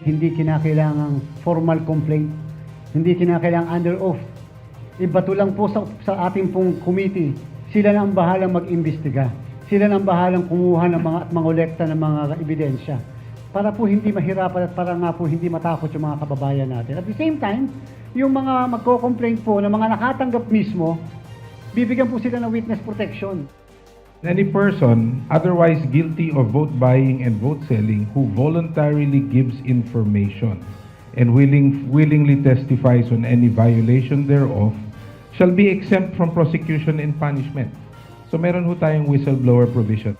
Hindi kinakailangang formal complaint. Hindi kinakailangang under oath. Ibato lang po sa, sa ating pong committee. Sila na ang bahalang mag-imbestiga. Sila na ang bahalang kumuha ng mga at mangolekta ng mga ebidensya. Para po hindi mahirapan at para nga po hindi matakot yung mga kababayan natin. At the same time, yung mga magko-complaint po na mga nakatanggap mismo, bibigyan po sila ng witness protection. Any person otherwise guilty of vote buying and vote selling who voluntarily gives information and willing, willingly testifies on any violation thereof shall be exempt from prosecution and punishment. So meron ho tayong whistleblower provision.